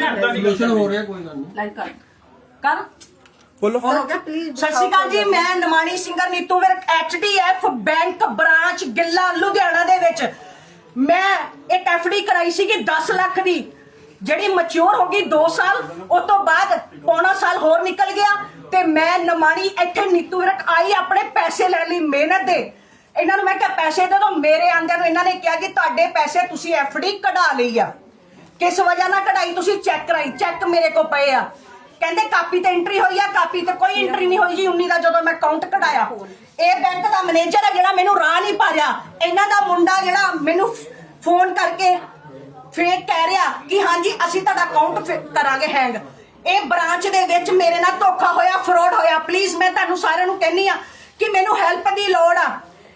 Solution ਹੋ ਰਿਹਾ ਕੋਈ ਗੱਲ ਨਹੀਂ। ਲਾਈਕ ਕਰ। ਕਰ। ਬੋਲੋ। ਹੋ ਗਿਆ ਪਲੀਜ਼ ਸਤਿ ਸ਼੍ਰੀ ਅਕਾਲ ਜੀ ਮੈਂ ਨਮਾਣੀ singer Neetu Virk HDF bank branch Gilla Ludhiana ਦੇ ਵਿੱਚ। ਮੈਂ ਇੱਕ ਐਫਡੀ ਕਰਾਈ ਸੀ ਕਿ 10 ਲੱਖ ਦੀ। ਜਿਹੜੀ ਮੈਚੁਰ ਹੋ ਗਈ 2 ਸਾਲ ਉਸ ਤੋਂ ਬਾਅਦ ਪੌਣਾ ਸਾਲ ਹੋਰ ਨਿਕਲ ਗਿਆ ਤੇ ਮੈਂ ਨਮਾਣੀ ਇੱਥੇ ਨੀਤੂ ਵਿਰਕ ਆਈ ਆਪਣੇ ਪੈਸੇ ਲੈਣ ਲਈ ਮਿਹਨਤ ਦੇ। ਇਹਨਾਂ ਨੂੰ ਮੈਂ ਕਿਹਾ ਪੈਸੇ ਦੇ ਦਿਓ ਮੇਰੇ ਆਂਦਿਆਂ ਨੂੰ ਇਹਨਾਂ ਨੇ ਕਿਹਾ ਕਿ ਤੁਹਾਡੇ ਪੈਸੇ ਤੁਸੀਂ ਐਫਡੀ ਕਢਾ ਲਈ ਆ। ਕਿਸ ਵਜ੍ਹਾ ਨਾਲ ਕਢਾਈ ਤੁਸੀਂ ਚੈੱਕ ਕਰਾਈ? ਚੈੱਕ ਮੇਰੇ ਕੋਲ ਪਏ ਆ। ਕਹਿੰਦੇ ਕਾਪੀ ਤੇ ਐਂਟਰੀ ਹੋਈ ਆ, ਕਾਪੀ ਤੇ ਕੋਈ ਐਂਟਰੀ ਨਹੀਂ ਹੋਈ ਜੀ 19 ਦਾ ਜਦੋਂ ਮੈਂ ਅਕਾਊਂਟ ਕਢਾਇਆ। ਇਹ ਬੈਂਕ ਦਾ ਮੈਨੇਜਰ ਹੈ ਜਿਹੜਾ ਮੈਨੂੰ ਰਾਹ ਨਹੀਂ ਪਾ ਰਿਹਾ ਇਹਨਾਂ ਦਾ ਮੁੰਡਾ ਜਿਹੜਾ ਮੈਨੂੰ ਫੋਨ ਕਰਕੇ ਫੇਕ ਕਹਿ ਰਿਹਾ ਕਿ ਹਾਂਜੀ, ਅਸੀਂ ਤੁਹਾਡਾ ਅਕਾਊਂਟ ਕਰਾਂਗੇ ਹੈਂਗ ਇਹ ਬ੍ਰਾਂਚ ਦੇ ਵਿੱਚ ਮੇਰੇ ਨਾਲ ਧੋਖਾ ਹੋਇਆ ਫਰਾਡ ਹੋਇਆ। ਪਲੀਜ਼ ਮੈਂ ਤੁਹਾਨੂੰ ਸਾਰਿਆਂ ਨੂੰ ਕਹਿੰਨੀ ਆ ਕਿ ਮੈਨੂੰ ਹੈਲਪ ਦੀ ਲੋੜ ਆ।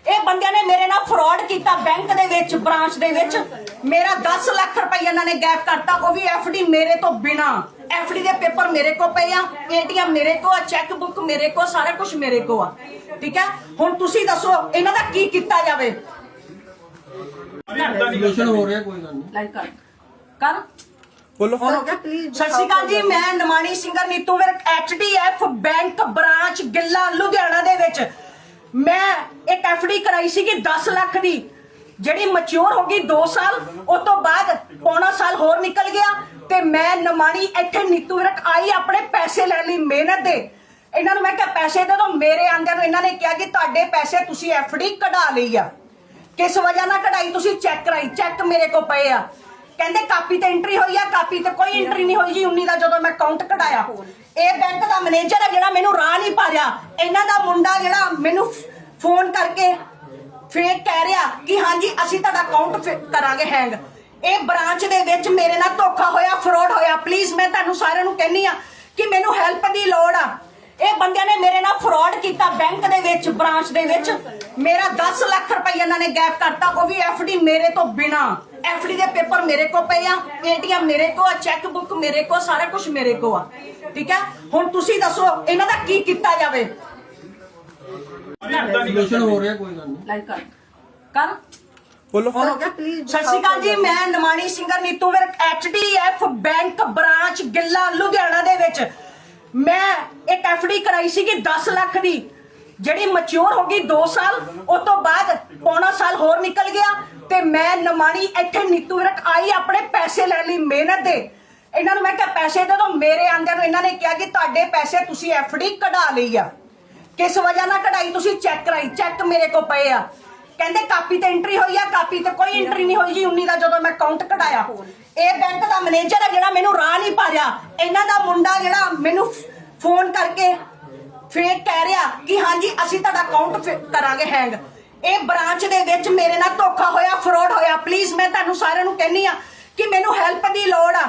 ਇਹ ਬੰਦਿਆਂ ਨੇ ਮੇਰੇ ਨਾਲ ਫਰਾਡ ਕੀਤਾ ਬੈਂਕ ਦੇ ਵਿੱਚ ਬ੍ਰਾਂਚ ਦੇ ਵਿੱਚ। ਮੇਰਾ 10 ਲੱਖ ਰੁਪਏ ਇਹਨਾਂ ਨੇ ਗੈਪ ਕਰਤਾ ਉਹ ਵੀ ਐਫਡੀ ਮੇਰੇ ਤੋਂ ਬਿਨਾ। ਐਫਡੀ ਦੇ ਪੇਪਰ ਮੇਰੇ ਕੋ ਪਏ ਆ ਏਟੀਐਮ ਮੇਰੇ ਕੋ ਆ ਚੈੱਕ ਬੁੱਕ ਮੇਰੇ ਕੋ ਸਾਰਾ ਕੁਝ ਮੇਰੇ ਕੋ ਆ। ਠੀਕ ਹੈ? ਹੁਣ ਤੁਸੀਂ ਦੱਸੋ ਇਹਨਾਂ ਦਾ ਕੀ ਕੀਤਾ ਜਾਵੇ? ਸੋਲੂਸ਼ਨ ਹੋ ਰਿਹਾ ਕੋਈ ਗੱਲ ਨਹੀਂ। ਲਾਈਕ ਕਰ। ਕਰ। ਬੋਲੋ। ਹੋ ਗਿਆ? ਪਲੀਜ਼ ਸਤਿ ਸ਼੍ਰੀ ਅਕਾਲ ਜੀ ਮੈਂ ਨਮਾਣੀ singer Neetu Virk HDF bank branch Gilla Ludhiana ਦੇ ਵਿੱਚ। ਮੈਂ ਇੱਕ ਐਫਡੀ ਕਰਾਈ ਸੀ ਕਿ 10 ਲੱਖ ਦੀ। ਜਿਹੜੀ ਮੈਚੁਰ ਹੋ ਗਈ 2 ਸਾਲ ਉਸ ਤੋਂ ਬਾਅਦ ਪੌਣਾ ਸਾਲ ਹੋਰ ਨਿਕਲ ਗਿਆ ਤੇ ਮੈਂ ਨਮਾਣੀ ਇੱਥੇ ਨੀਤੂ ਵਿਰਕ ਆਈ ਆਪਣੇ ਪੈਸੇ ਲੈਣ ਲਈ ਮਿਹਨਤ ਦੇ। ਇਹਨਾਂ ਨੂੰ ਮੈਂ ਕਿਹਾ, ਪੈਸੇ ਦੇ ਦਿਓ ਮੇਰੇ ਆਂਦਿਆਂ ਨੂੰ ਇਹਨਾਂ ਨੇ ਕਿਹਾ ਕਿ ਤੁਹਾਡੇ ਪੈਸੇ ਤੁਸੀਂ ਐਫਡੀ ਕਢਾ ਲਈ ਆ। ਕਿਸ ਵਜ੍ਹਾ ਨਾਲ ਕਢਾਈ? ਤੁਸੀਂ ਚੈੱਕ ਕਰਾਈ। ਚੈੱਕ ਮੇਰੇ ਕੋਲ ਪਏ ਆ। ਕਹਿੰਦੇ, ਕਾਪੀ ਤੇ ਐਂਟਰੀ ਹੋਈ ਆ। ਕਾਪੀ ਤੇ ਕੋਈ ਐਂਟਰੀ ਨਹੀਂ ਹੋਈ ਜੀ 19 ਦਾ ਜਦੋਂ ਮੈਂ ਅਕਾਊਂਟ ਕਢਾਇਆ। ਇਹ ਬੈਂਕ ਦਾ ਮੈਨੇਜਰ ਆ ਜਿਹੜਾ ਮੈਨੂੰ ਰਾਹ ਨਹੀਂ ਪਾ ਰਿਹਾ ਇਹਨਾਂ ਦਾ ਮੁੰਡਾ ਜਿਹੜਾ ਮੈਨੂੰ ਫੋਨ ਕਰਕੇ ਫੇਕ ਕਿ ਹਾਂਜੀ ਅਸੀਂ ਤੁਹਾਡਾ ਅਕਾਊਂਟ ਕਰਾਂਗੇ ਹੈਂਗ ਇਹ ਬ੍ਰਾਂਚ ਦੇ ਵਿੱਚ ਮੇਰੇ ਨਾਲ ਧੋਖਾ ਹੋਇਆ ਫਰਾਡ ਹੋਇਆ। ਪਲੀਜ਼ ਮੈਂ ਤੁਹਾਨੂੰ ਸਾਰਿਆਂ ਨੂੰ ਕਹਿੰਨੀ ਆ ਕਿ ਮੈਨੂੰ ਹੈਲਪ ਦੀ ਲੋੜ ਆ। ਇਹ ਬੰਦਿਆਂ ਨੇ ਮੇਰੇ ਨਾਲ ਫਰਾਡ ਕੀਤਾ ਬੈਂਕ ਦੇ ਵਿੱਚ ਬ੍ਰਾਂਚ ਦੇ ਵਿੱਚ। ਮੇਰਾ 10 ਲੱਖ ਰੁਪਏ ਇਹਨਾਂ ਨੇ ਗੈਪ ਕਰਤਾ ਉਹ ਵੀ ਐਫਡੀ ਮੇਰੇ ਤੋਂ ਬਿਨਾ। ਐਫਡੀ ਦੇ ਪੇਪਰ ਮੇਰੇ ਕੋ ਪਏ ਆ ਏਟੀਐਮ ਮੇਰੇ ਕੋ ਆ ਚੈੱਕ ਬੁੱਕ ਮੇਰੇ ਕੋ ਸਾਰਾ ਕੁਝ ਮੇਰੇ ਕੋ ਆ। ਠੀਕ ਹੈ? ਹੁਣ ਤੁਸੀਂ ਦੱਸੋ ਇਹਨਾਂ ਦਾ ਕੀ ਕੀਤਾ ਜਾਵੇ? ਸੋਲੂਸ਼ਨ ਹੋ ਰਿਹਾ ਕੋਈ ਗੱਲ ਨਹੀਂ। ਲਾਈਕ ਕਰ। ਕਰ। ਬੋਲੋ। ਹੋ ਗਿਆ? ਪਲੀਜ਼ ਸਤਿ ਸ਼੍ਰੀ ਅਕਾਲ ਜੀ ਮੈਂ ਨਮਾਣੀ singer Neetu Virk HDF bank branch Gilla Ludhiana ਦੇ ਵਿੱਚ। ਮੈਂ ਇੱਕ ਐਫਡੀ ਕਰਾਈ ਸੀ ਕਿ 10 ਲੱਖ ਦੀ। ਜਿਹੜੀ ਮੈਚੁਰ ਹੋ ਗਈ 2 ਸਾਲ ਉਸ ਤੋਂ ਬਾਅਦ ਪੌਣਾ ਸਾਲ ਹੋਰ ਨਿਕਲ ਗਿਆ ਤੇ ਮੈਂ ਨਮਾਣੀ ਇੱਥੇ ਨੀਤੂ ਵਿਰਕ ਆਈ ਆਪਣੇ ਪੈਸੇ ਲੈਣ ਲਈ ਮਿਹਨਤ ਦੇ। ਇਹਨਾਂ ਨੂੰ ਮੈਂ ਕਿਹਾ ਪੈਸੇ ਦੇ ਦਿਓ। ਮੇਰੇ ਆਂਦਿਆਂ ਨੂੰ ਇਹਨਾਂ ਨੇ ਕਿਹਾ ਕਿ ਤੁਹਾਡੇ ਪੈਸੇ ਤੁਸੀਂ ਐਫਡੀ ਕਢਾ ਲਈ ਆ। ਕਿਸ ਵਜ੍ਹਾ ਨਾਲ ਕਢਾਈ? ਤੁਸੀਂ ਚੈੱਕ ਕਰਾਈ। ਚੈੱਕ ਮੇਰੇ ਕੋਲ ਪਏ ਆ। ਕਹਿੰਦੇ ਕਾਪੀ ਤੇ ਐਂਟਰੀ ਹੋਈ ਆ, ਕਾਪੀ ਤੇ ਕੋਈ ਐਂਟਰੀ ਨਹੀਂ ਹੋਈ ਜੀ 19 ਦਾ ਜਦੋਂ ਮੈਂ ਅਕਾਊਂਟ ਕਢਾਇਆ। ਇਹ ਬੈਂਕ ਦਾ ਮੈਨੇਜਰ ਹੈ ਜਿਹੜਾ ਮੈਨੂੰ ਰਾਹ ਨਹੀਂ ਪਾ ਰਿਹਾ। ਇਹਨਾਂ ਦਾ ਮੁੰਡਾ ਜਿਹੜਾ ਮੈਨੂੰ ਫੋਨ ਕਰਕੇ ਫੇਕ ਕਹਿ ਰਿਹਾ ਕਿ ਹਾਂਜੀ, ਅਸੀਂ ਤੁਹਾਡਾ ਅਕਾਊਂਟ ਕਰਾਂਗੇ ਹੈਂਗ ਇਹ ਬ੍ਰਾਂਚ ਦੇ ਵਿੱਚ ਮੇਰੇ ਨਾਲ ਧੋਖਾ ਹੋਇਆ ਫਰਾਡ ਹੋਇਆ। ਪਲੀਜ਼ ਮੈਂ ਤੁਹਾਨੂੰ ਸਾਰਿਆਂ ਨੂੰ ਕਹਿੰਨੀ ਆ ਕਿ ਮੈਨੂੰ ਹੈਲਪ ਦੀ ਲੋੜ ਆ।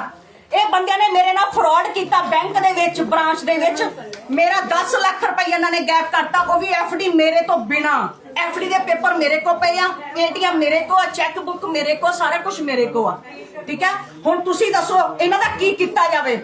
ਇਹ ਬੰਦਿਆਂ ਨੇ ਮੇਰੇ ਨਾਲ ਫਰਾਡ ਕੀਤਾ ਬੈਂਕ ਦੇ ਵਿੱਚ ਬ੍ਰਾਂਚ ਦੇ ਵਿੱਚ। ਮੇਰਾ 10 ਲੱਖ ਰੁਪਏ ਇਹਨਾਂ ਨੇ ਗੈਪ ਕਰਤਾ, ਉਹ ਵੀ ਐਫਡੀ ਮੇਰੇ ਤੋਂ ਬਿਨਾ। ਐਫਡੀ ਦੇ ਪੇਪਰ ਮੇਰੇ ਕੋ ਪਏ ਆ, ਏਟੀਐਮ ਮੇਰੇ ਕੋ ਆ ਚੈੱਕ ਬੁੱਕ ਮੇਰੇ ਕੋ ਸਾਰਾ ਕੁਝ ਮੇਰੇ ਕੋ ਆ। ਠੀਕ ਹੈ? ਹੁਣ ਤੁਸੀਂ ਦੱਸੋ, ਇਹਨਾਂ ਦਾ ਕੀ ਕੀਤਾ ਜਾਵੇ?